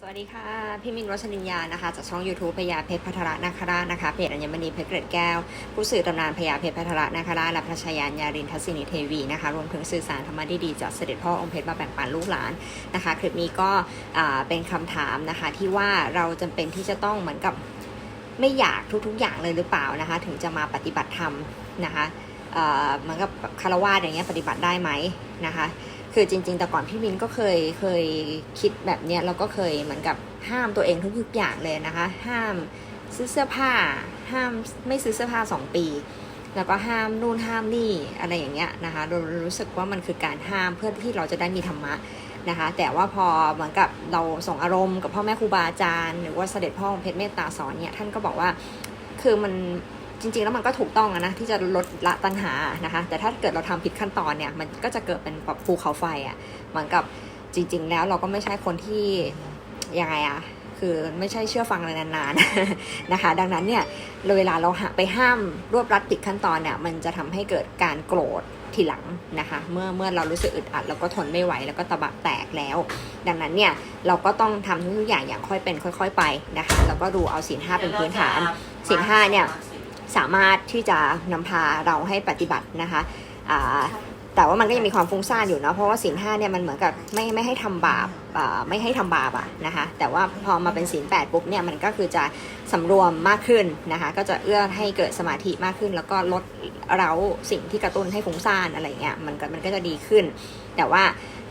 สวัสดีค่ะ พี่มินรชนินยานะคะจากช่อง YouTube พญาเพชรพัทรนาคราชนะคะเพจอัญมณีเพชรเกร็ดแก้ว ผู้สื่อตำนานพญาเพชรพัทรนาคราชและพระชายานยารินทศินิเทวีนะคะรวมถึงสื่อสารธรรมะดีๆจากเสด็จพ่อองค์เพชรมาแบ่งปันลูกหลานนะคะคลิปนี้ก็เป็นคำถามนะคะที่ว่าเราจำเป็นที่จะต้องเหมือนกับไม่อยากทุกๆอย่างเลยหรือเปล่านะคะ ถึงจะมาปฏิบัติธรรมนะคะเอ่อเหมือนกับคารวะอย่างเงี้ยปฏิบัติได้ไหมนะคะ คือจริง ๆ แต่ก่อนพี่วินก็เคยเคยคิดแบบเนี้ยเราก็เคยเหมือนกับห้ามตัวเองทุกๆอย่างเลยนะคะ ห้ามซื้อเสื้อผ้า ห้ามไม่ซื้อเสื้อผ้าสองปี แล้วก็ห้ามนู่นห้ามนี่อะไรอย่างเงี้ยนะคะเรารู้สึกว่ามันคือการห้ามเพื่อที่เราจะได้มีธรรมะนะคะ แต่ว่าพอเหมือนกับเราส่งอารมณ์กับพ่อแม่ครูบาอาจารย์ หรือว่าเสด็จพ่อองค์เพชรเมตตาสอนเนี่ยท่านก็บอกว่าคือมัน จริงๆ แล้วมันก็ถูกต้องนะที่จะลดละตัณหานะคะ แต่ถ้าเกิดเราทำผิดขั้นตอนเนี่ย มันก็จะเกิดเป็นแบบภูเขาไฟอะเหมือนกับจริง ๆ แล้วเราก็ไม่ใช่คนที่ยังไงอะคือไม่ใช่เชื่อฟังอะไรนานๆนะคะ ดังนั้นเนี่ยเวลาเราไปห้ามรวบรัดผิดขั้นตอนเนี่ยมันจะทำให้เกิดการโกรธทีหลังนะคะ เมื่อเมื่อเรารู้สึกอึดอัดแล้วก็ทนไม่ไหวแล้วก็ตะบะแตกแล้ว ดังนั้นเนี่ยเราก็ต้องทำทุกอย่างอย่างค่อยเป็นค่อย ๆ ไปนะคะแล้วก็ดูเอาศีลห้าเป็นพื้นฐานศีลห้าเนี่ย สามารถที่จะนำพาเราให้ปฏิบัตินะคะอ่า แต่ว่ามันก็ยังมีความฟุ้งซ่านอยู่เนาะเพราะว่าศีลห้าเนี่ยมันเหมือนกับไม่ไม่ให้ทำบาปอ่าไม่ให้ทำบาปอะนะคะแต่ว่าพอมาเป็นศีลแปดปุ๊บเนี่ยมันก็คือจะสำรวมมากขึ้นนะคะก็จะเอื้อให้เกิดสมาธิมากขึ้น แล้วก็ลดเร้าสิ่งที่กระตุ้นให้ฟุ้งซ่านอะไรเงี้ยมันก็มันก็จะดีขึ้น แต่ว่า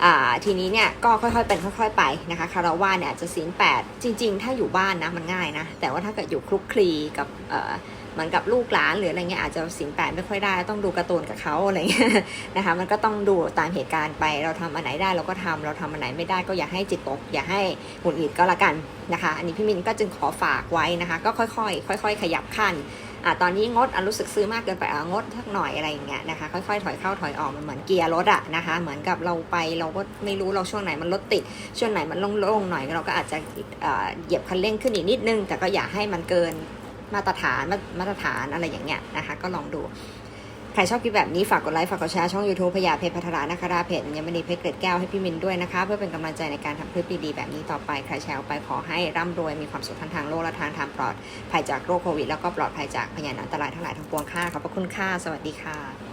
อ่าทีนี้เนี่ยก็ค่อยๆเป็นค่อย ๆ ไปนะคะคาราวาเนี่ยจะศีลแปดจริง ๆ ถ้าอยู่บ้านนะมันง่ายนะแต่ว่าถ้าเกิดอยู่คลุกคลีกับเอ่อเหมือนกับลูกหลานหรืออะไรเงี้ยอาจจะสินแปดไม่ค่อยได้ต้องดูการ์ตูนกับเขาอะไรเงี้ยนะคะมันก็ต้องดูตามเหตุการณ์ไป เราทำอันไหนได้เราก็ทำเราทำอันไหนไม่ได้ก็อย่าให้จิตตก อย่าให้หงุดหงิดก็แล้วกันนะคะ อันนี้พี่มินก็จึงขอฝากไว้นะคะ ก็ค่อยๆ ค่อย ๆ ขยับขั้นอะตอนนี้งดอรู้สึกซื้อมากเกินไปอะงดสักหน่อยอะไรอย่างเงี้ยนะคะ ค่อยๆถอยเข้าถอยออกมันเหมือนเกียร์รถอะนะคะ เหมือนกับเราไปเราก็ไม่รู้เราช่วงไหนมันรถติด ช่วงไหนมันโล่งๆหน่อยเราก็อาจจะเหยียบคันเร่งขึ้นอีกนิดนึง แต่ก็อย่าให้มันเกินมาตรฐานมาตรฐานอะไรอย่างเงี้ยนะคะ ก็ลองดู ครชอบคลิปแบบนี้ฝากกดไลค์ฝากกดแชร์ช่อง YouTube พยาเพชรพัทรานะคะเพจยังไม่ดีเพชรเกล็ดแก้วให้พี่มินด้วยนะคะ เพื่อเป็นกำลังใจในการทำคลิปดีๆแบบนี้ต่อไปใครแชร์ไปขอให้ร่ำรวยมีความสุขทั้งทางโลกและทางธรรมปลอดภัยจากโรคโควิดแล้วก็ปลอดภัยจากพยานอันตรายทั้งหลายทั้งปวงค่ะขอบพระคุณค่ะสวัสดีค่ะ